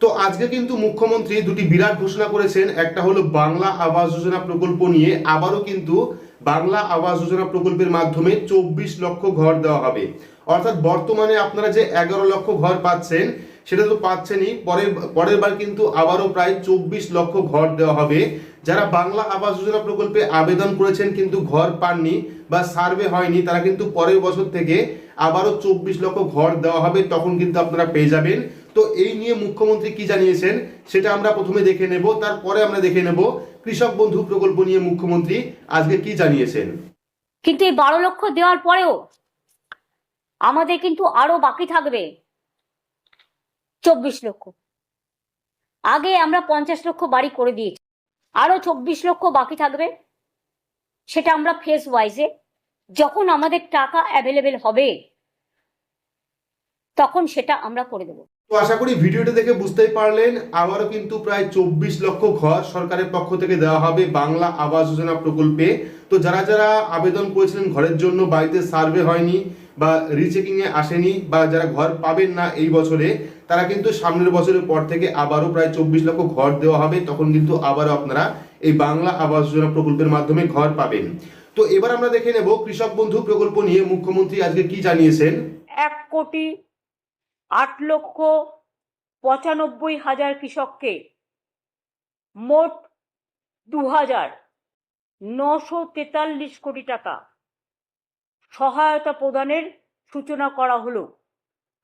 তো আজকে কিন্তু মুখ্যমন্ত্রী দুটি বিরাট ঘোষণা করেছেন। একটা হলো বাংলা আবাস যোজনা প্রকল্প নিয়ে, আবারও কিন্তু বাংলা আবাস যোজনা প্রকল্পের মাধ্যমে চব্বিশ লক্ষ ঘর দেওয়া হবে। অর্থাৎ বর্তমানে আপনারা যে এগারো লক্ষ ঘর পাচ্ছেন, সেটা তো পাচ্ছেনই। পরের পরের বার কিন্তু আবারও প্রায় চব্বিশ লক্ষ ঘর দেওয়া হবে। যারা বাংলা আবাস যোজনা প্রকল্পে আবেদন করেছেন কিন্তু ঘর পাননি বা সার্ভে হয়নি, তারা কিন্তু পরের বছর থেকে আবারও চব্বিশ লক্ষ ঘর দেওয়া হবে, তখন কিন্তু আপনারা পেয়ে যাবেন। তো এই নিয়ে মুখ্যমন্ত্রী কি জানিয়েছেন, সেটা আমরা প্রথমে দেখে নেব, তারপরে আমরা দেখে নেব। কৃষক বন্ধু প্রকল্প নিয়ে মুখ্যমন্ত্রী আজকে কি জানিয়েছেন? কিন্তু এই বারো লক্ষ দেওয়ার পরেও আমাদের কিন্তু আরও বাকি থাকবে চব্বিশ লক্ষ। আগে আমরা পঞ্চাশ লক্ষ বাড়ি করে দিয়েছি, আরও চব্বিশ লক্ষ বাকি থাকবে, সেটা আমরা ফেস ওয়াইজে যখন আমাদের টাকা অ্যাভেলেবেল হবে, তখন সেটা আমরা করে দেবো। তো আশা করি ভিডিওটা দেখে বুঝতেই পারলেন, আবারও কিন্তু প্রায় চব্বিশ লক্ষ ঘর সরকারের পক্ষ থেকে দেওয়া হবে বাংলা আবাস যোজনা প্রকল্পে। তো যারা যারা আবেদন করেছিলেন ঘরের জন্য, বাড়িতে সার্ভে হয়নি বা রিচেকিংয়ে আসেনি বা যারা ঘর পাবেন না এই বছরে, তারা কিন্তু সামনের বছরের পর থেকে আবারও প্রায় চব্বিশ লক্ষ ঘর দেওয়া হবে। তখন কিন্তু আবারও আপনারা এই বাংলা আবাস যোজনা প্রকল্পের মাধ্যমে ঘর পাবেন। তো এবার আমরা দেখে নেব কৃষক বন্ধু প্রকল্প নিয়ে মুখ্যমন্ত্রী আজকে কি জানিয়েছেন? এক কোটি আট লক্ষ পঁচানব্বই হাজার কৃষককে মোট দু হাজার নশো তেতাল্লিশ কোটি টাকা সহায়তা প্রদানের সূচনা করা হলো।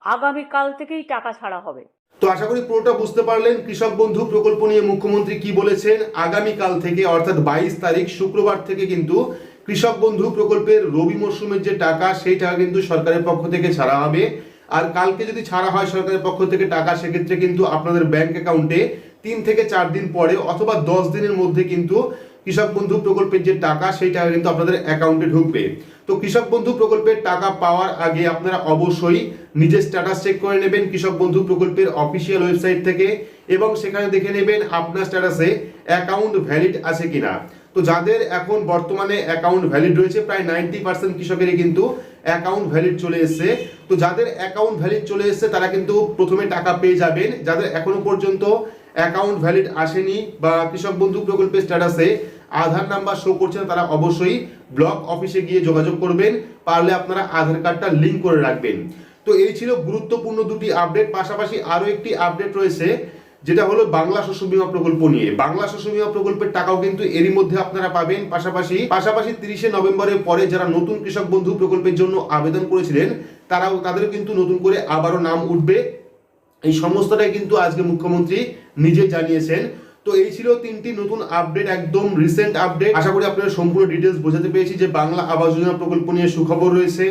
আগামীকাল থেকেই টাকা ছাড়া হবে। তো আশা করি পুরোটা বুঝতে পারলেন। কৃষক বন্ধু, প্রকল্প নিয়ে মুখ্যমন্ত্রী কি বলেছেন? আগামীকাল থেকে, অর্থাৎ বাইশ তারিখ, শুক্রবার থেকে কিন্তু কৃষক বন্ধু প্রকল্পের রবি মরশুমের যে টাকা সেই টাকা কিন্তু সরকারের পক্ষ থেকে ছাড়া হবে। আর কালকে যদি ছাড়া হয় সরকারের পক্ষ থেকে টাকা, সেক্ষেত্রে কিন্তু আপনাদের ব্যাংক অ্যাকাউন্টে তিন থেকে চার দিন পরে অথবা দশ দিনের মধ্যে কিন্তু কৃষক বন্ধু প্রকল্পের যে টাকা, সেই টাকা কিন্তু আপনাদের অ্যাকাউন্টে ঢুকবে। তো কৃষক বন্ধু প্রকল্পের টাকা পাওয়ার আগে আপনারা অবশ্যই নিজের স্ট্যাটাস চেক করে নেবেন কৃষক বন্ধু প্রকল্পের অফিসিয়াল ওয়েবসাইট থেকে এবং সেখানে দেখে নেবেন আপনার স্ট্যাটাসে অ্যাকাউন্ট ভ্যালিড আছে কিনা। তো যাদের এখন বর্তমানে অ্যাকাউন্ট ভ্যালিড রয়েছে, প্রায় নাইনটি পার্সেন্ট কৃষকেরই কিন্তু অ্যাকাউন্ট ভ্যালিড চলে এসছে। তো যাদের অ্যাকাউন্ট ভ্যালিড চলে এসছে, তারা কিন্তু প্রথমে টাকা পেয়ে যাবেন। যাদের এখনও পর্যন্ত অ্যাকাউন্ট ভ্যালিড আসেনি বা কৃষক বন্ধু প্রকল্পের স্ট্যাটাসে আধার নাম্বার শো করছে না, তারা অবশ্যই ব্লক অফিসে গিয়ে যোগাযোগ করবেন। পারলে আপনারা আধার কার্ডটা লিঙ্ক করে রাখবেন। তো এই ছিল গুরুত্বপূর্ণ দুটি আপডেট পাশাপাশি আরও একটি আপডেট রয়েছে। যেটা হলো বাংলা শস্য বীমা প্রকল্প নিয়ে। বাংলা শস্য বীমা প্রকল্পের টাকাও কিন্তু এরই মধ্যে আপনারা পাবেন। পাশাপাশি পাশাপাশি তিরিশে নভেম্বরের পরে যারা নতুন কৃষক বন্ধু প্রকল্পের জন্য আবেদন করেছিলেন, তারাও তাদের কিন্তু নতুন করে আবারও নাম উঠবে। এই সমস্তটাই কিন্তু আজকে মুখ্যমন্ত্রী নিজে জানিয়েছেন। তো এই ছিল তিনটি নতুন আপডেট একদম রিসেন্ট আপডেট আশা করি আপনারা সম্পূর্ণ ডিটেলস বোঝাতে পেরেছি যে বাংলা আবাস যোজনা প্রকল্প নিয়ে সুখবর রয়েছে।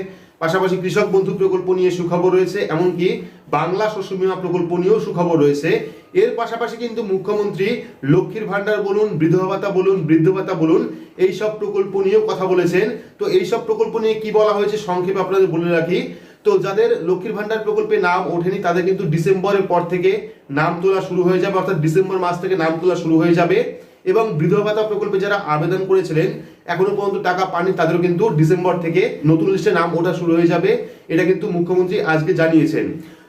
পাশাপাশি কৃষক বন্ধু প্রকল্প নিয়ে সুখবর রয়েছে, এমনকি বাংলা শস্য বীমা প্রকল্প নিয়েও সুখবর রয়েছে। এর পাশাপাশি কিন্তু মুখ্যমন্ত্রী লক্ষ্মীর ভান্ডার বলুন, বিধবা ভাতা বলুন, বৃদ্ধ ভাতা বলুন এই সব প্রকল্প নিয়েও কথা বলেছেন। তো এই সব প্রকল্প নিয়ে কি বলা হয়েছে সংক্ষেপে আপনাদের বলে রাখি। তো যাদের লক্ষ্মীর ভান্ডার প্রকল্পে নাম ওঠেনি, তাদের কিন্তু ডিসেম্বরের পর থেকে নাম তোলা শুরু হয়ে যাবে, অর্থাৎ ডিসেম্বর মাস থেকে নাম তোলা শুরু হয়ে যাবে। এবং বিধবা ভাতা প্রকল্পে যারা আবেদন করেছিলেন, এখনও পর্যন্ত টাকা পাননি, তাদেরও কিন্তু ডিসেম্বর থেকে নতুন লিস্টে নাম ওঠা শুরু হয়ে যাবে, এটা কিন্তু মুখ্যমন্ত্রী আজকে জানিয়েছেন।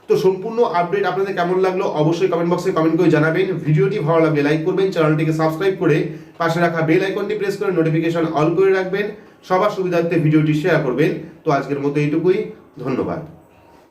তো সম্পূর্ণ আপডেট আপনাদের কেমন লাগল অবশ্যই কমেন্ট বক্সে কমেন্ট করে জানাবেন। ভিডিওটি ভালো লাগলে লাইক করবেন চ্যানেলটিকে সাবস্ক্রাইব করে পাশে রাখা বেল আইকনটি প্রেস করে নোটিফিকেশন অল করে রাখবেন। সবার সুবিধার্থে ভিডিওটি শেয়ার করবেন। তো আজকের মতো এইটুকুই, ধন্যবাদ।